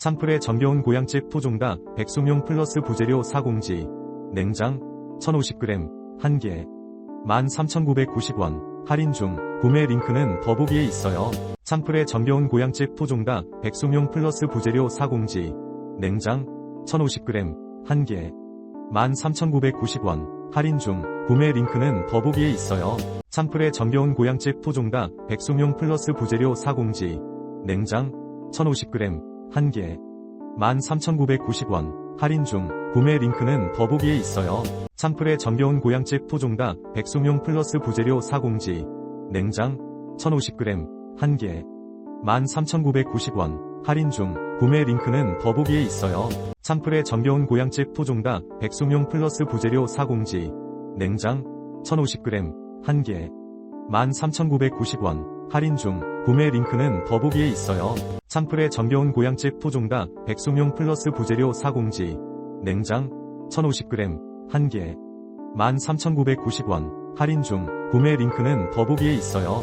참풀의 정겨운 고향집 토종닭 백숙용 플러스 부재료 4공지 냉장 1050g 1개 13,990원 할인 중 구매 링크는 더보기에 있어요. 참풀의 정겨운 고향집 토종닭 백숙용 플러스 부재료 4공지 냉장 1050g 1개 13,990원 할인 중 구매 링크는 더보기에 있어요. 참풀의 정겨운 고향집 토종닭 백숙용 플러스 부재료 4공지 냉장 1050g 1개. 13,990원. 할인 중. 구매 링크는 더보기에 있어요. 참풀의 정겨운 고향집 토종닭 백숙용 플러스 부재료 4공지. 냉장. 1050g 1개. 13,990원. 할인 중. 구매 링크는 더보기에 있어요. 참풀의 정겨운 고향집 토종닭 백숙용 플러스 부재료 4공지. 냉장. 1050g 1개 13,990원. 할인 중 구매 링크는 더보기에 있어요. 참풀의 정겨운 고향집 토종닭 백숙용 플러스 부재료 4공지. 냉장 1050g 1개. 13,990원. 할인 중 구매 링크는 더보기에 있어요.